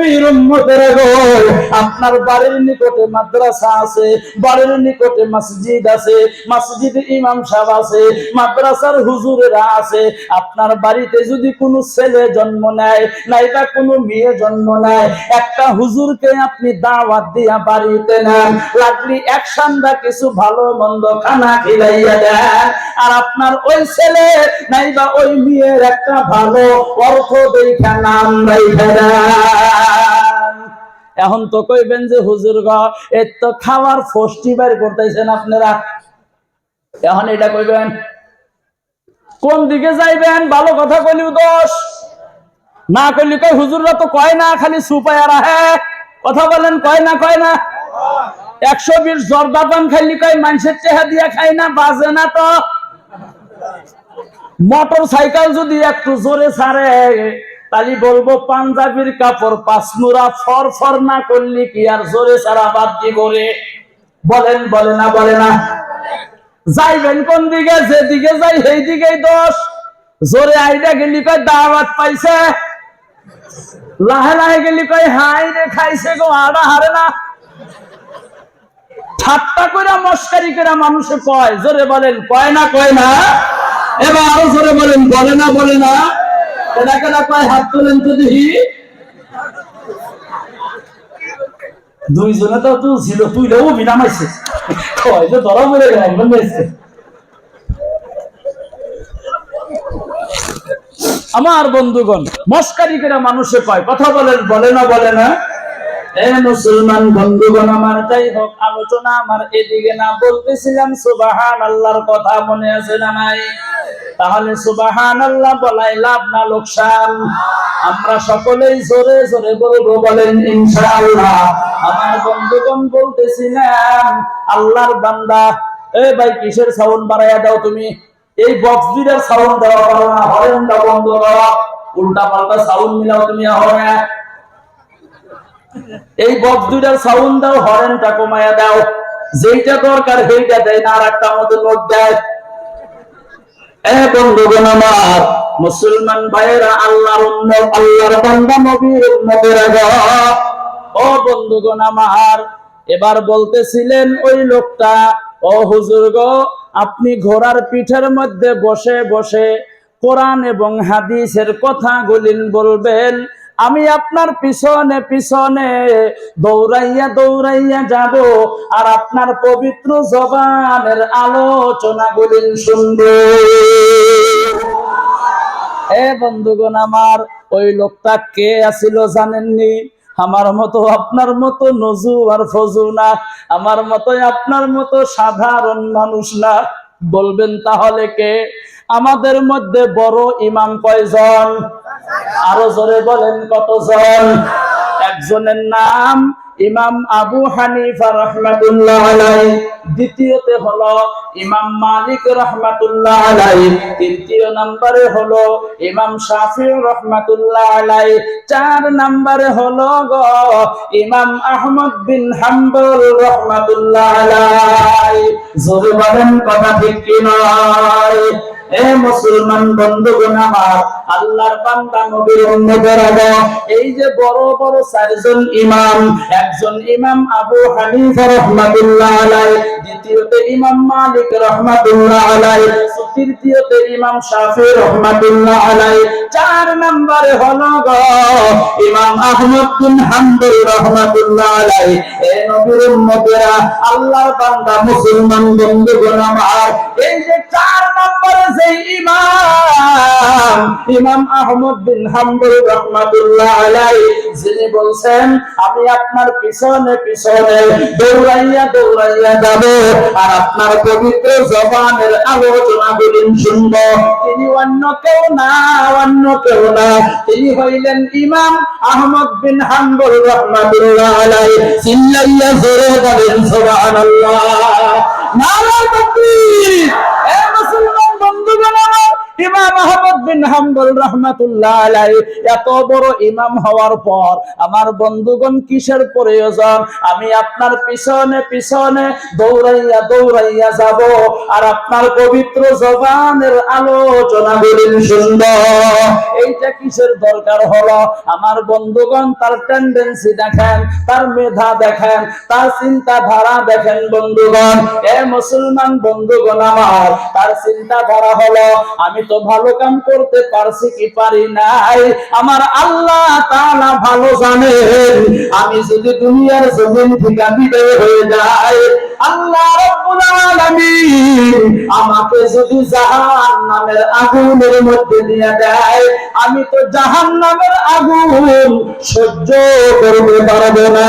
নবীর উম্মতের আপনার বাড়ির নিকটে মাদ্রাসা আছে, বাড়ির নিকটে মসজিদ আছে, মসজিদ ইমাম সাহেব আছে, মাদ্রাসার হুজুরেরা আছে। আপনার বাড়িতে যদি কোনো ছেলে জন্ম নেয়, নাইবা কোনো মেয়ে জন্ম নেয়, একটা হুজুরকে আপনি দাওয়াত দিয়া বাড়িতে নেন, লাগলি এক সন্ধ্যা কিছু ভালো মন্দ খানা খিলাইয়া দেন। আর আপনার ওই ছেলে, নাইবা ওই মেয়ের একটা ভালো অর্থ দেখা নাম রাইখা দেন। এখন তো কইবেন যে হুজুর গ এর তো খাওয়ার ফষ্টি বের করতেছেন আপনারা। এখন এটা কইবেন, কোন দিকে যাইবেন? ভালো কথা কইলিও দোষ। না কইলি কই হুজুররা তো কয় না, খালি সুপায়া রাহে কথা বলেন, কয় না কয় না। একশো বিশ জর্দা পান খাইলি কয়, মানুষের চেহারা দিয়া খাই না, বাজে না তো। মোটর সাইকেল যদি একটু জোরে ছাড়ে তাহলে বলব, পাঞ্জাবির কাপড় পাঁচমুরা ফর ফর না করলি কি আর জোরে ছাড়া বাদ দি করে বলেন, বলে না বলে না। যাইবেন কোন দিকে? যেদিকে যাই সেই দিকেই দোষ। জোরে আইডা গেলি কয়, দাওয়াত পাইছে? লাহে লাহে গেলি কয় হাই রে, খাইছে গো, আড়া হারে না। ঠাট্টা করে মস্কারি করে মানুষে কয়, জোরে বলেন, কয় না কয় না? এবার আরও জোরে বলেন, বলে না বলে না। দুইজনে তো তুই ছিল তুই ধরা একদম আমার বন্ধুগণ, মস্কারি করে মানুষে কয়, কথা বলেন, বলে না বলে না? এ মুসলমান বন্ধুগণ, আমার তাই হোক আলোচনা, আমার এদিকে না বলতেছিলাম সুবাহান আল্লাহর কথা মনে আছে না নাই? তাহলে সুবাহান আল্লাহ বলাই লাভ না লোকসান। আমরা সকলেই জোরে জোরে বলব, বলেন ইনশাআল্লাহ। আমার বন্ধুগণ বলতেছিলাম আল্লাহর বান্দা, এ ভাই কিসের সাউন্ড বাড়াইয়া দাও তুমি? এই বক্স দুইটার সাউন্ড দেওয়া করো না হরেনটা বন্ধ করো উল্টা পাল্টা সাউন্ড মিলাও তুমি হরে এই বক্স দুইটার সাউন্ড দাও, হরেনটা কমায়া দাও। যেইটা দরকার সেইটা দেয় না, আর একটা মতো নোট দেয়। এ বন্ধুগণ মুসলমান ভাইয়েরা আল্লাহর উন্নত আল্লাহর বান্দা নবীর উম্মতের ও বন্ধুগণ আমার, এবার বলতেছিলেন ওই লোকটা, ও হুজুর গো, আপনি ঘোড়ার পিঠের মধ্যে বসে বসে কোরআন এবং হাদিসের কথা গুলিন বলবেন আমি আপনার পিছনে পিছনে দৌড়াইয়া দৌড়াইয়া যাব আর আপনার পবিত্র জবানের আলোচনা গুলিন শুনব। এ বন্ধুগণ, আমার ওই লোকটা কে আছিল জানেননি? আমার মতো, আপনার মতো নজু আর ফজু না। আমার মতো আপনার মতো সাধারণ মানুষ না। বলবেন তাহলে কে? আমাদের মধ্যে বড় ইমাম কয়জন? আরও জোরে বলেন কতজন? একজনের নাম ইমাম আবু হানিফা রহমাতুল্লাহ আলাই দ্বিতীয়তে হলো ইমাম মালিক রহমাতুল্লাহ আলাই তৃতীয় নম্বরে হলো ইমাম শাফি রহমাতুল্লাহ আলাই চার নম্বরে হলো গো ইমাম আহমদ বিন হাম্বল রহমাতুল্লাহ আলাই জোরে বলেন কথা ঠিক কি নয়? এ মুসলমান বন্ধুগণ আমার, আল্লাহর বান্দা নবীর উম্মতের এই যে বড় বড় চারজন ইমাম একজন ইমাম আবু হানিফা রাহমাতুল্লাহ আলাই দ্বিতীয়তে ইমাম মালিক রাহমাতুল্লাহ আলাই তৃতীয়তে ইমাম শাফি রাহমাতুল্লাহ আলাই চার নম্বরে হলো গো ইমাম আহমদ বিন হাম্বল রাহমাতুল্লাহ আলাই এ নবীর উম্মতেরা, আল্লাহর বান্দা মুসলমান বন্ধুগণ আমার, এই যে চার নম্বরে যে ইমাম ইমাম আহমদ বিন হাম্বল রহমাতুল্লাহ আলাই যিনি বলছেন, আমি আপনার পিছনে পিছনে দৌড়াইয়া দৌড়াইয়া যাব। আর আপনার পবিত্র জবানের আলোচনা শুনব। তিনি অন্য কেউ না, অন্য কেউ না। তিনি হইলেন ইমাম আহমদ বিন চিল্লাইয়া জোরে বলেন তাকবীর। এ মুসলমান বন্ধুগণ আমার ইমাম আহমদ বিন হাম্বল রহমাতুল্লাহ আলাই এত বড় ইমাম হওয়ার পর আমার বন্ধুগণ কিসের প্রয়োজন? আমি আপনার পিছনে পিছনে দৌড়াইয়া দৌড়াইয়া যাব আর আপনার পবিত্র জবানের আলোচনা এই এইটা কিসের দরকার হলো? আমার বন্ধুগণ তার টেন্ডেন্সি দেখেন, তার মেধা দেখেন, তার চিন্তাধারা দেখেন বন্ধুগণ। এ মুসলমান বন্ধুগণ আমার, তার চিন্তাধারা হলো, আমি তো ভালো কাম করতে পারছি কি পারি নাই? আমার আল্লাহ তাআলা ভালো জানেন। আমি যদি দুনিয়ার জমিন থেকে বিদায় হয়ে যাই, আল্লাহ রাব্বুল আলামিন আমাকে যদি জাহান্নামের আগুনের মধ্যে দিয়ে দেয়, আমি তো জাহান্নামের আগুন সহ্য করতে পারব না।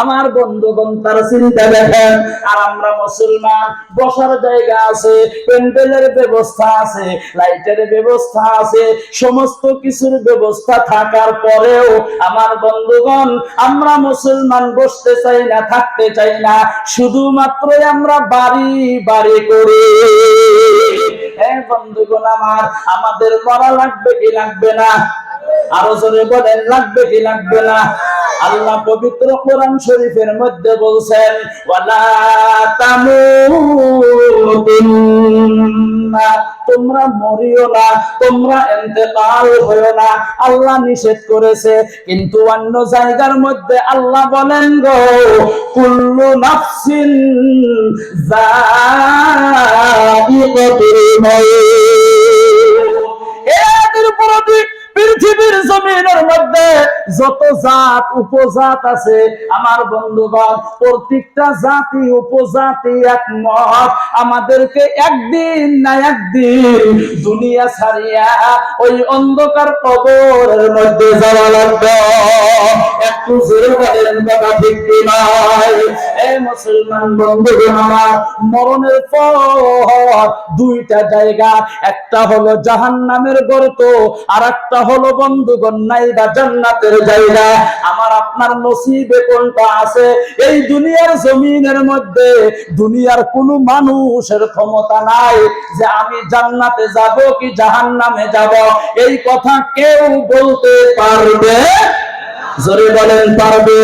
আমার বন্ধুগণ তার চিন্তা দেখেন, আর আমরা মুসলমান, বসার জায়গা আছে, প্যান্ডেলের ব্যবস্থা আছে, লাইটের ব্যবস্থা আছে, সমস্ত কিছুর ব্যবস্থা থাকার পরেও আমার বন্ধুগণ, আমরা মুসলমান বসতে চাই না, থাকতে চাই না শুধুমাত্র আমরা বাড়ি বাড়ি করি। বন্ধুগণ আমার, আমাদের করা লাগবে কি লাগবে না? আরও জোরে বলেন, লাগবে কি লাগবে না? আল্লাহ পবিত্র কোরআন শরীফের মধ্যে বলছেন তোমরা মরিও না, তোমরা ইন্তেকাল হইও না। আল্লাহ নিষেধ করেছে, কিন্তু অন্য জায়গার মধ্যে আল্লাহ বলেন গো, কুল্লু নাফসিন যায়িকাতুল মাউত। যত জাত, উপজাত আছে, আমার বন্ধুগণ, প্রত্যেকটা জাতি, উপজাতি একমত। আমাদেরকে একদিন না একদিন দুনিয়া ছাড়িয়া ওই অন্ধকার কবরের মধ্যে যাওয়া লাগবে। একটু জোরে বলেন কথা ঠিক নয় এ মুসলমান বন্ধুগণ আমার মরণের পর দুইটা জায়গা, একটা হলো জাহান্নামের গর্ত আর একটা হলো বন্ধুগণ নাই বা জান্নাতের জায়গা আমার আপনার নসিবে কোনটা আছে? এই দুনিয়ার জমিনের মধ্যে দুনিয়ার কোন মানুষের ক্ষমতা নাই যে আমি জান্নাতে যাব কি জাহান্নামে যাব? এই কথা কেউ বলতে পারবে? জোরে বলেন, পারবে?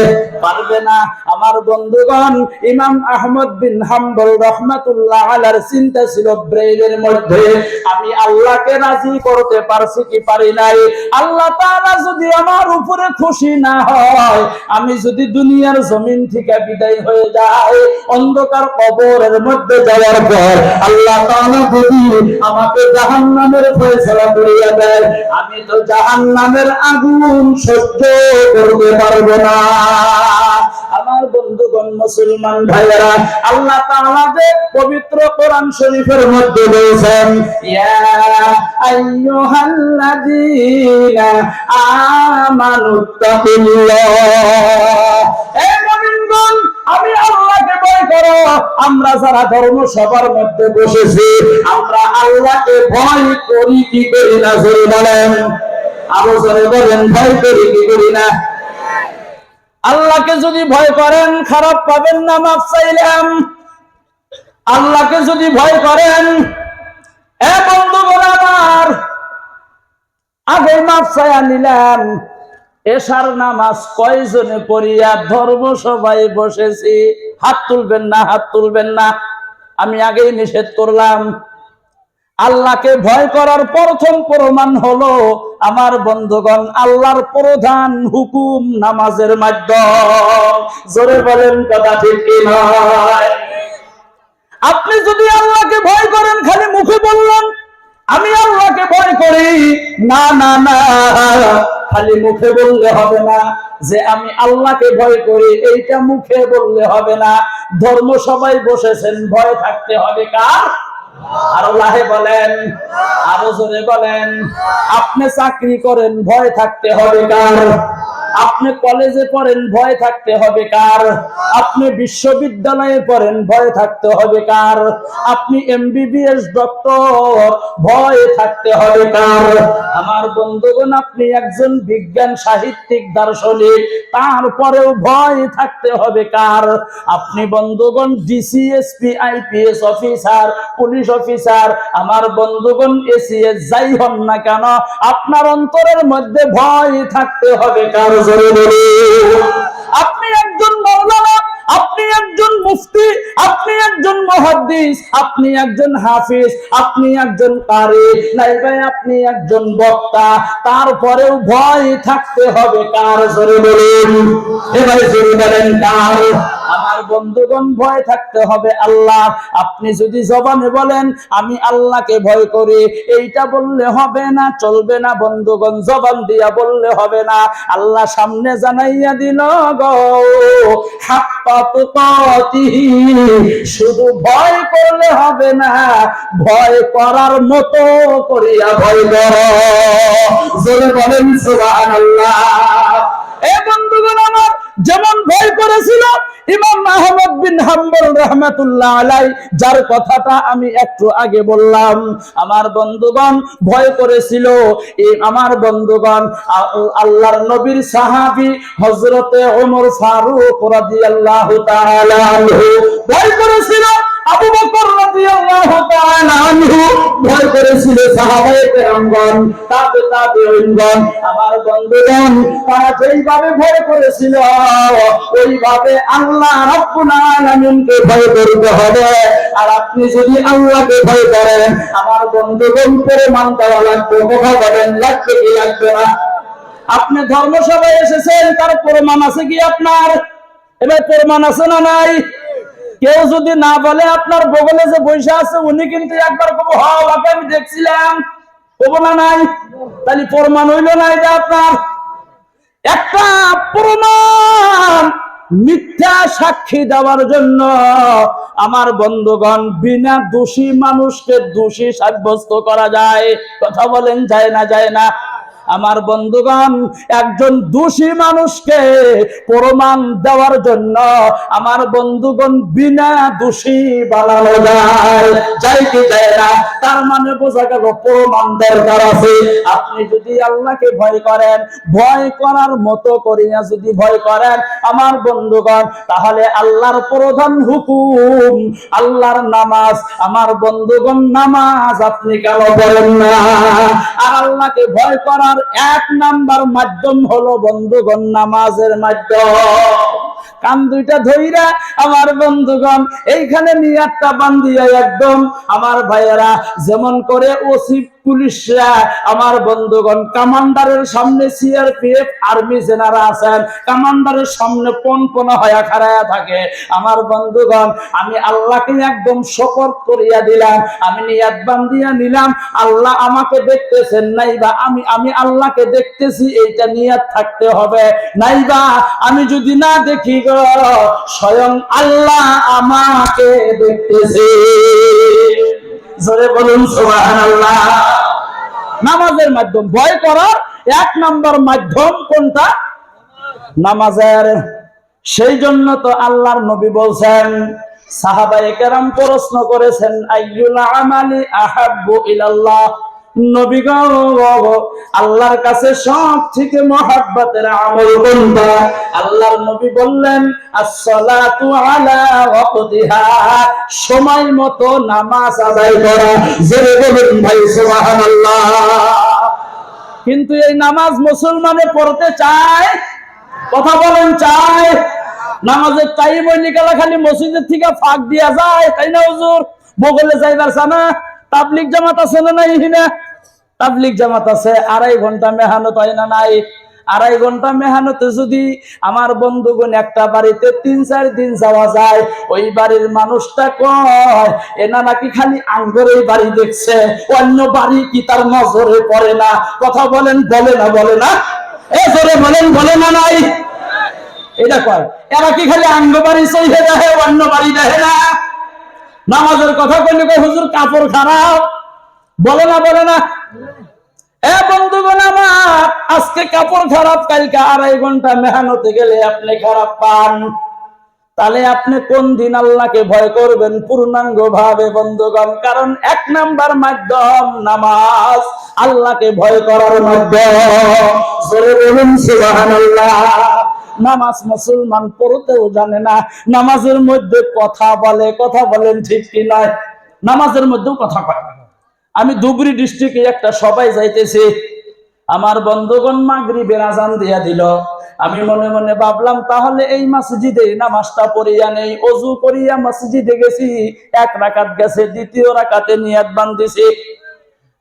পারবে না। আমার বন্ধুগণ, ইমাম আহমদ বিন হাম্বল রহমাতুল্লাহ আলার চিন্তা ছিল ব্রেইনের মধ্যে। আমি আল্লাহকে রাজি করতে পারছি কি পারি নাই? আল্লাহ তাআলা যদি আমার উপরে খুশি না হয়, আমি যদি দুনিয়ার জমিন থেকে বিদায় হয়ে যাই, অন্ধকার কবরের মধ্যে যাওয়ার পর আল্লাহ তাআলা যদি আমাকে জাহান্নামের ফয়সালা করিয়া দেয়, আমি তো জাহান্নামের আগুন সহ্য করতে পারব না। আমার বন্ধুগণ, মুসলমান ভাইয়েরা, আল্লাহ তাআলা যে পবিত্র কোরআন শরীফের মধ্যে বলেছেন, ইয়া আইয়ুহাল্লাযীনা আমানুত্তাকুল্লাহ। আমি আল্লাহকে ভয় করো। আমরা যারা ধর্ম সবার মধ্যে বসেছি, আমরা আল্লাহকে ভয় করি, কি করি না জোরে বলেন। জোরে বলেন, ভয় করি, কি করি না? আল্লাহকে যদি ভয় করেন, খারাপ পাবেন না, মাফ চাইলাম। আল্লাহকে যদি ভয় করেন, এ বন্ধুগণ আমার, আগে মাফ চাইয়া নিলাম। এশার নামাজ কয়জনে পড়িয়া ধর্ম সবাই বসেছি? হাত তুলবেন না, হাত তুলবেন না। আমি আগেই নিষেধ করলাম। আল্লাহকে ভয় করার প্রথম প্রমাণ হলো আমার বন্ধুগণ, আল্লাহর প্রধান হুকুম নামাজের মাধ্যম। জোরে বলেন কথা ঠিক আপনি যদি আল্লাহকে ভয় করেন, খালি মুখে বললেন, আমি আল্লাহকে ভয় করি। না না না, খালি মুখে বললে হবে না। যে আমি আল্লাহকে ভয় করি, এইটা মুখে বললে হবে না। ধর্ম সবাই বসেছেন, ভয় থাকতে হবে কার? আরও লাহে বলেন আরও বলেন আপনি চাকরি করেন ভয় থাকতে হবে কার? আপনি কলেজে পড়েন, ভয় থাকতে হবে কার? আপনি বিশ্ববিদ্যালয়ে পড়েন, ভয় থাকতে হবে কার? আপনি এমবিবিএস ডক্টর ভয় থাকতে হবে কার? আমার বন্ধুগণ, আপনি একজন বিজ্ঞান সাহিত্যিক, দার্শনিক, তারপরেও ভয় থাকতে হবে কার? আপনি বন্ধুগণ DCSP IPS officer police officer আমার বন্ধুগণ এসিএস যাই হন না কেন, আপনার অন্তরের মধ্যে ভয় থাকতে হবে কার? আপনি একজন মৌলানা আপনি একজন মুফতি, আপনি একজন মুহাদ্দিস, আপনি একজন হাফিজ, আপনি একজন কারি নাই ভাই আপনি একজন বক্তা, তারপরেও ভয় থাকতে হবে কার জোরে বলুন? এবার জোরে বলেন কার? আমার বন্ধুগণ, ভয় থাকতে হবে আল্লাহ। আপনি যদি জবানে বলেন, আমি আল্লাহকে ভয় করি, এইটা বললে হবে না, চলবে না বন্ধুগণ, জবান দিয়া বললে হবে না। আল্লাহ সামনে জানাইয়া দিল গো, হাক্কা তুকাতিহি। শুধু ভয় করলে হবে না, ভয় করার মতো করিয়া ভয় কর। বলেন সুবহানাল্লাহ। এ বন্ধুগণ আমার যেমন ভয় করেছিল ইমাম আহমদ বিন হাম্বল রহমাতুল্লাহ আলাই, যার কথাটা আমি একটু আগে বললাম। আমার বন্ধুগণ ভয় করেছিল। আমার বন্ধুগণ আল্লাহর নবীর সাহাবি হজরতে ওমর ফারুক রাদিয়াল্লাহু তাআলা ভয় করেছিল। আবু বকর রাদিয়াল্লাহু তাআলা আনহু ভয় করেছিল, সাহাবায়ে কেরামগণ, তাবে তাবেঈনগণ, আমার বন্ধুগণ, তারা যেইভাবে ভয় করেছিল, ওইভাবে আল্লাহ রাব্বুল আলামিনকে ভয় করতে হবে। আর আপনি যদি আল্লাহকে ভয় করেন, আমার বন্ধুগণ লাগবে, কথা বলেন, লাগবে কি লাগবে না? আপনি ধর্মসভায় এসেছেন, তার প্রমাণ আছে কি আপনার? এবার প্রমাণ আছে না নাই? কেউ যদি না বলে আপনার বগলে যে বৈশা আছে, উনি কিন্তু একবার কব হ আমি দেখছিলাম। কব না নাই? তাহলে প্রমাণ হইল না এটা আপনার। একটা প্রমাণ, মিথ্যা সাক্ষী দেওয়ার জন্য আমার বন্ধুগণ, বিনা দোষী মানুষকে দোষী সাব্যস্ত করা যায়। কথা বলেন, যায় না যায় না। আমার বন্ধুগণ, একজন দোষী মানুষকে প্রমাণ দেওয়ার জন্য আমার বন্ধুগণ বিনা দোষী বানানো যায়। যাই কি যায় না, তার মানে বোঝা গেল প্রমাণ দরকার আছে। আপনি যদি আল্লাহকে ভয় করেন, ভয় করার মতো করিয়া যদি ভয় করেন আমার বন্ধুগণ, তাহলে আল্লাহর প্রধান হুকুম, আল্লাহর নামাজ, আমার বন্ধুগণ নামাজ আপনি কেন বলেন না? আর আল্লাহকে ভয় করার এক নাম্বার মাধ্যম হলো বন্ধুগণ নামাজের মাধ্যম। কান দুইটা ধইরা আমার বন্ধুগণ, এইখানে নিয়াতটা বান্ধিয়া একদম। আমার ভাইয়েরা, যেমন করে ওসি পুলিশরা আমার বন্ধুগণ, কামান্ডারের সামনে সিআরপিএফ আর্মি জেনারা আছেন। কামান্ডারের সামনে পনপনা হয়ে খাড়ায়া থাকে। আমার বন্ধুগণ, আমি আল্লাহকে একদম শপথ করিয়া দিলাম, আমি নিয়াত বান্ধিয়া নিলাম, আল্লাহ আমাকে দেখতেছেন, নাইবা আমি আমি আল্লাহকে দেখতেছি, এইটা নিয়াত থাকতে হবে। নাইবা আমি যদি না দেখি গো, স্বয়ং আল্লাহ আমাকে দেখতেছে। বলুন, সুবহানাল্লাহ। নামাজের মাধ্যম। ভয় করার এক নম্বর মাধ্যম কোনটা? নামাজের। সেই জন্য তো আল্লাহর নবী বলছেন, সাহাবায়ে কেরাম প্রশ্ন করেছেন, আইয়ুল আমালি আহাব্বু ইলাল্লাহ? আল্লাহর কাছে সব থেকে মহাব্বতের আমল আল্লাহর নবী বললেন সময় মতো নামাজ আদায় করা। বলুন ভাই কিন্তু এই নামাজ মুসলমানে পড়তে চায়? কথা বলেন, চায়? নামাজের টাইম নিকালা খালি মসজিদের থেকে ফাঁক দিয়া যায়, তাই না হুজুর? বগলে যাইবার সানা তাবলিক জামাত আছে না নাই হিনা তাবলিক জামাত আছে, আড়াই ঘণ্টা মেহানত হয় না নাই? আড়াই ঘণ্টা মেহানতে যদি আমার বন্ধুগণ একটা বাড়িতে তিন, চার দিন যাওয়া যায়, ওই বাড়ির মানুষটা কয়, এনা নাকি খালি আঙ্গরের বাড়ি দেখছে, অন্য বাড়ি কি তার নজরে পড়ে না? কথা বলেন, বলে না বলে না? এ জোরে বলেন, বলে না নাই? এটা কয়, এরা কি খালি আঙ্গ বাড়ি সইহে দেখে, অন্য বাড়ি দেখে না? নামাজের কথা কইলে কয় হুজুর, কাপড় খারাপ বলে না বলে না। এ বন্ধুগণ আমার, আজকে কাপড় খারাপ, কালকে আড়াই ঘণ্টা মেহানতে গেলে আপনি খারাপ পান। তাহলে আপনি কোন দিন আল্লাহকে ভয় করবেন পূর্ণাঙ্গ ভাবে বন্ধুগণ? কারণ এক নাম্বার মাধ্যম নামাজ, আল্লাহকে ভয় করার মাধ্যম। বলুন, সুবহানাল্লাহ। নামাজ মুসলমান পড়তেও জানে না। নামাজের মধ্যে কথা বলে, কথা বলেন ঠিক কি নয়? নামাজের মধ্যেও কথা কয়। আমি ধুবড়ি ডিস্ট্রিক্টে একটা সবাই যাইতেছি। আমার বন্ধুগণ মাগরিবের আজান দিয়া দিল। আমি মনে মনে ভাবলাম, তাহলে এই মসজিদে নামাজটা পড়িয়া নেই, অজু করিয়া মসজিদে গেছি। এক রাকাত গেছে, দ্বিতীয় রাকাতে নিয়াত বান্ধিছি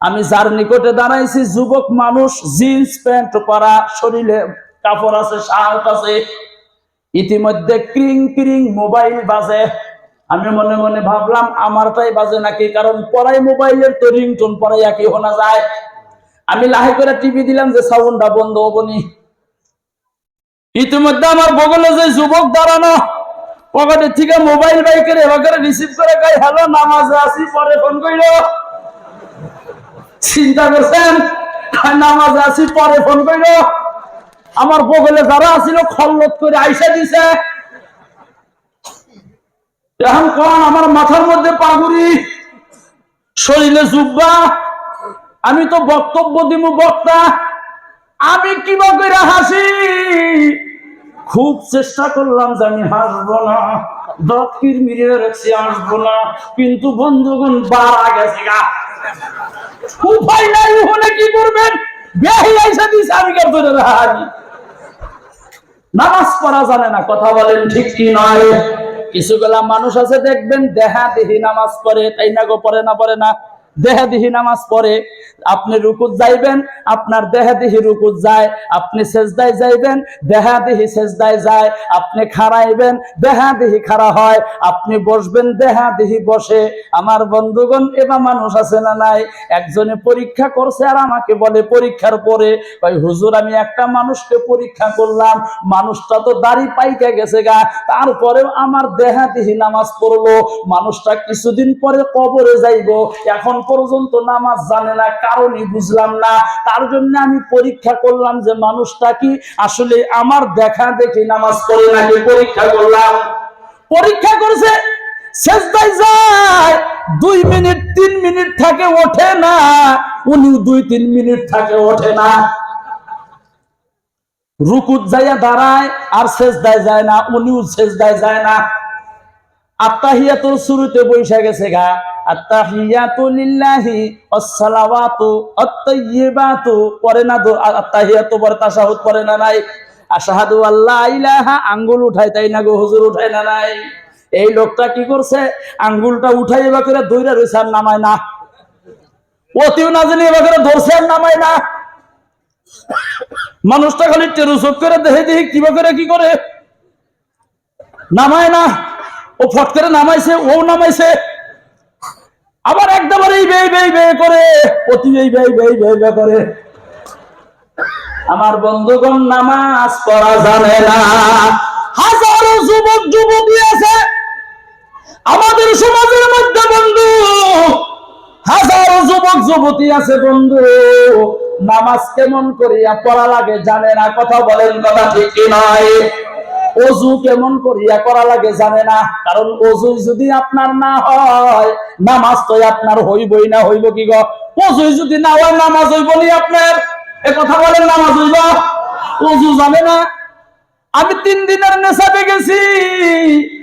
আমি যার নিকটে দাঁড়াইছি, যুবক মানুষ, জিন্স, প্যান্ট পরা, শরীরে কাপড় আছে শার্ট আছে। ইতিমধ্যে ক্রিং ক্রিং মোবাইল বাজে। আমি মনে মনে ভাবলাম, আমারটাই বাজে নাকি? কারণ পড়াই মোবাইলের তো রিংটোন পড়াই একই শোনা যায়। আমি লাহে করে টিভি দিলাম যে সাউন্ডটা বন্ধ হবনি ইতিমধ্যে আমার বগলে যে যুবক দাঁড়ানো, পকেটে থেকে মোবাইল এবার করে রিসিভ করে কই হ্যালো নামাজে আসি পরে ফোন কইল চিন্তা করছেন? নামাজে আসি পরে ফোন কইল আমার বগলে যারা আসিল খল্লত করে আইসা দিছে। এখন কোন আমার মাথার মধ্যে পাগুড়ি। শরীরে জুব্বা। আমি তো বক্তব্য দিব বক্তা। আমি কিবা করে হাসি। খুব চেষ্টা করলাম যে আমি হাসবো না। দত কিরমিরে রাখছি, হাসবো না। কিন্তু বন্ধুগণ বাড়া গেছে গা। উপায় নাই ওখানে কি করবেন? নামাজ পড়া জানে না, কথা বলেন ঠিক কি নয়? কিছুগুলা মানুষ আছে, দেখবেন দেহা দেহি নামাজ পড়ে, তাই না গো, পড়ে না পড়ে না? দেহা দেহি নামাজ পড়ে আপনি রুকুত যাইবেন, আপনার দেহা দেহি রুকুত যায়, আপনি সেজদায় যাইবেন দেহা দেহি সেজদায় যায়, আপনি খাড়াইবেন দেহা দেহি খাড়া হয়, আপনি বসবেন দেহা দেহি বসে। আমার বন্ধুগণ এবার মানুষ আছে না নাই? একজনে পরীক্ষা করছে আর আমাকে বলে পরীক্ষার পরে ভাই হুজুর, আমি একটা মানুষকে পরীক্ষা করলাম, মানুষটা তো দাড়ি পাইকে গেছে গা, তারপরেও আমার দেহা দেহি নামাজ পড়ল মানুষটা কিছুদিন পরে কবরে যাইবো, এখন পর্যন্ত নামাজ জানে না কারণই বুঝলাম না। তার জন্য আমি পরীক্ষা করলাম যে মানুষটা কি? আসলে আমার দেখা দেখি নামাজ পড়ে নাকি পরীক্ষা করলাম। পরীক্ষা করছে শেষদায় যায়, দুই মিনিট, তিন মিনিট থাকে, ওঠে না। উনি দুই, তিন মিনিট থাকে, ওঠে না। রুকুত যাইয়া দাঁড়ায়, আর শেষদায় যায় না, উনিও শেষদায় যায় না। আত্মাহিয়াতুর শুরুতে বৈশা গেছে গা। না নাই? আঙ্গুল উঠাই তাই না গো হুজুর উঠাই না নাই? এই লোকটা কি করছে? আঙ্গুলটা উঠাই এবার করে দইরা রইছে আর নামায় না। অতিও না জানি এবার করে ধরছে আর নামায় না। মানুষটা খালি টেরু চোখ করে দেখে দেখে কিবা করে কি করে? নামায় না। ও ফট করে নামাইছে, ও নামাইছে। আবার একদম এই বে বে বে করে, অতি এই বে বে বে বে করে। আমার বন্ধুগণ, নামাজ পড়া জানে না। হাজারো যুবক, যুবতী আছে। আমাদের সমাজের মধ্যে বন্ধু, হাজারো যুবক, যুবতী আছে বন্ধু। নামাজ কেমন করিয়া পড়া লাগে জানে না, কথা বলেন কথা ঠিক নয় অজু কেমন করিয়া করা লাগে জানে না। কারণ অজু যদি আপনার না হয়, নামাজ তো আপনার হইবই না, হইব কি গো? অজু যদি না হয়, নামাজ হইব নি আপনার। এ কথা বলেন, নামাজ হইব? অজু জানে না। আমি তিন দিনের নেশাতে গেছি।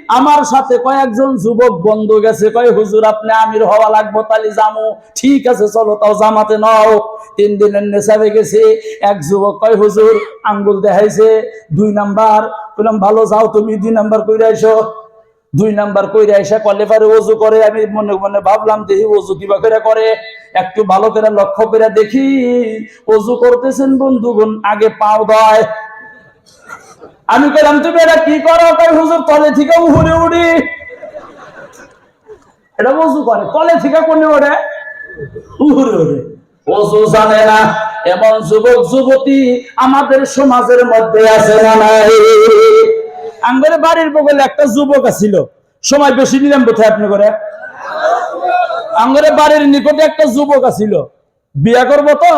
আমার সাথে কয়েকজন যুবক বন্ধু গেছে, কয়, হুজুর, আপনি আমির হওয়া লাগবো তালি জামু। ঠিক আছে, চলো, তাও জামাতে নাও। তিন দিনের নেশাবে গেছে, এক যুবক কয়, হুজুর, আঙ্গুল দেখাইছে, দুই নাম্বার। বললাম ভালো, যাও তুমি, দুই নাম্বার কইরা আইসো। দুই নাম্বার কইরা আইসা করলে পারে অজু করে, আমি মনে মনে ভাবলাম দেখি অজু কিবা করে করে? একটু ভালো করে লক্ষ্য করে দেখি অজু করতেছেন বন্ধুগণ, আগে পাও দেয়। আমি কইলাম, তুমি এটা কি করো? কই হুজুর, তলে থেকে উড়ে উড়ি। এটা বসু করে, তলে থেকে কোনে ওড়ে? উড়ে উড়ে। ওজু জানে না, এমন যুবক, যুবতী আমাদের সমাজের মধ্যে আছে না নাই। আমাদের বাড়ির বগলে একটা যুবক আছিল। সময় বেশি নিলাম কোথায় আপনি করে। আমাদের বাড়ির নিকটে একটা যুবক আছিল। বিয়া করব তো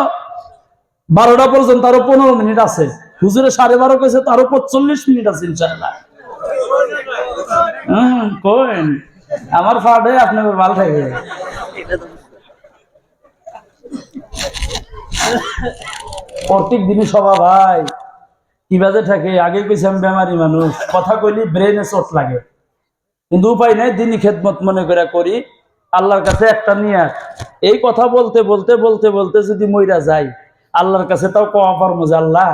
বারোটা পর্যন্ত আরও পনেরো মিনিট আছে। হুজুরে সাড়ে বারো কেছে তারও পঁচল্লিশ মিনিট আছে ইনশাল্লাহ হম কোন আমার ফাটে আপনার ভালো থাকে প্রত্যেক দিনই সভা ভাই। কি বাজে থাকে, আগে কইছি আমি বেমারি মানুষ। কথা কইলি ব্রেনে চোট লাগে। কিন্তু উপায় নাই, দিনই খেদমত মনে করে করি। আল্লাহর কাছে একটা নিয়ে এই কথা বলতে বলতে বলতে বলতে যদি মইরা যাই, আল্লাহর কাছে তাও কওয়া পারব যে, আল্লাহ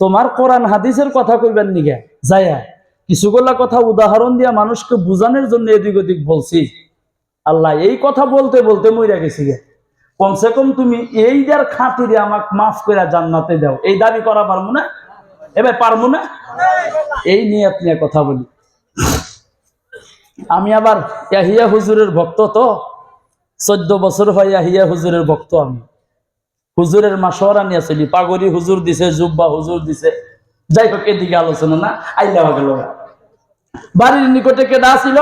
তোমার কোরআন হাদিসের কথা কইবেন নিগে? যাইয়া কিছুগুলা কথা উদাহরণ দিয়া মানুষকে বুঝানোর জন্য এদিক ওদিক বলছি। আল্লাহ এই কথা বলতে বলতে মইরা গেছি গে। কমসে কম তুমি এইটার খাতিরে আমাকে মাফ করে জান্নাতে দাও। এই দাবি করা পারব না? এবার পারব না? এই নিয়ে আপনি কথা বলি। আমি আবার ইয়াহিয়া হুজুরের ভক্ত তো। চোদ্দ বছর হয় ইয়াহিয়া হুজুরের ভক্ত আমি। হুজুরের মাসরা নিয়ে চলি পাগড়ি হুজুর দিছে, জুব্বা হুজুর দিছে। যাই হোক, এদিকে আলোচনা না, আইলা গেল বাড়ির নিকটে কেডা ছিল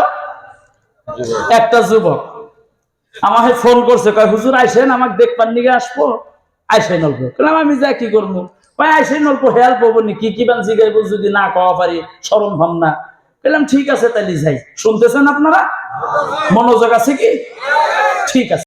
একটা যুবক। আমাকে ফোন করছে, কয়, হুজুর, আইসেন? আমাকে দেখবার নিকে আসব? আইসেন অল্প। আমি যা কি করব? কয়, আইসেন অল্প হেল্প হব নি কি কি বান জিগাইব যদি না কওয়া পারি? সরম ভাব না। বললাম ঠিক আছে তাহলে যাই। শুনতেছেন আপনারা? মনোযোগ আছে কি? ঠিক আছে।